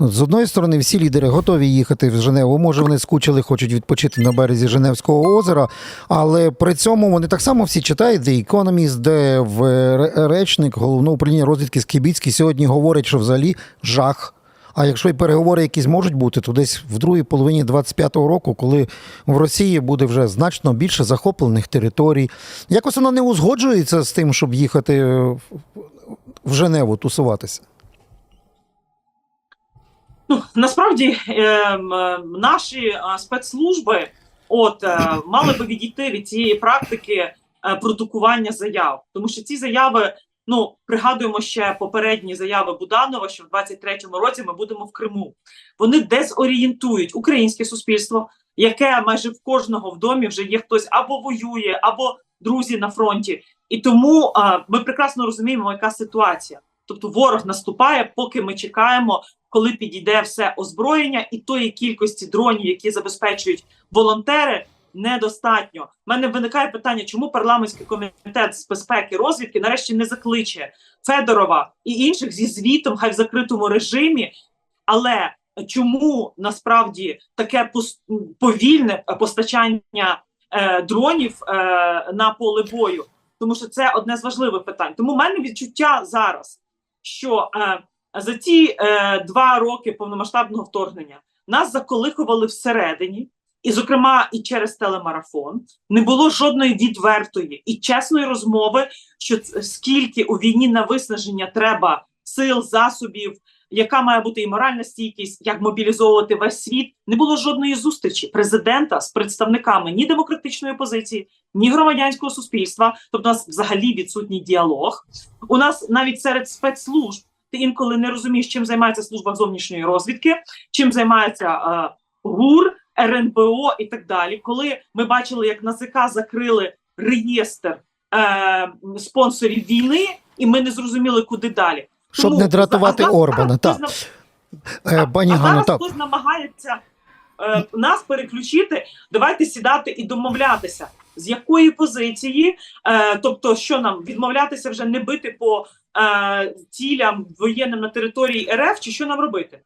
З одної сторони, всі лідери готові їхати в Женеву. Може, вони скучили, хочуть відпочити на березі Женевського озера, але при цьому вони так само всі читають The Economist, де в речник головного управління розвідки Скібіцький сьогодні говорить, що взагалі жах. А якщо і переговори якісь можуть бути, то десь в другій половині 25-го року, коли в Росії буде вже значно більше захоплених територій, якось воно не узгоджується з тим, щоб їхати в Женеву тусуватися. Ну насправді ем, е, наші е, спецслужби от е, мали би відійти від цієї практики е, продукування заяв, тому що ці заяви. Ну, пригадуємо ще попередні заяви Буданова, що в 23-му році ми будемо в Криму. Вони дезорієнтують українське суспільство, яке майже в кожного в домі вже є хтось або воює, або друзі на фронті. І тому а, ми прекрасно розуміємо, яка ситуація. Тобто ворог наступає, поки ми чекаємо, коли підійде все озброєння, і тої кількості дронів, які забезпечують волонтери, недостатньо. У мене виникає питання, чому парламентський комітет з безпеки розвідки нарешті не закличе Федорова і інших зі звітом, хай в закритому режимі, але чому насправді таке повільне постачання е, дронів е, на поле бою? Тому що це одне з важливих питань. Тому в мене відчуття зараз, що е, за ці е, два роки повномасштабного вторгнення нас заколихували всередині, і, зокрема, і через телемарафон. Не було жодної відвертої і чесної розмови, що скільки у війні на виснаження треба сил, засобів, яка має бути і моральна стійкість, як мобілізовувати весь світ. Не було жодної зустрічі президента з представниками ні демократичної опозиції, ні громадянського суспільства. Тобто, у нас взагалі відсутній діалог. У нас навіть серед спецслужб ти інколи не розумієш, чим займається служба зовнішньої розвідки, чим займається е, ГУР, РНБО і так далі. Коли ми бачили, як НАЗК закрили реєстр е, спонсорів війни, і ми не зрозуміли, куди далі. Щоб Тому не дратувати зараз Орбана, Так, так. так. Е, Пані а зараз так. хтось намагається е, нас переключити. Давайте сідати і домовлятися. З якої позиції, е, тобто, що нам відмовлятися вже не бити по е, цілям воєнним на території РФ, чи що нам робити?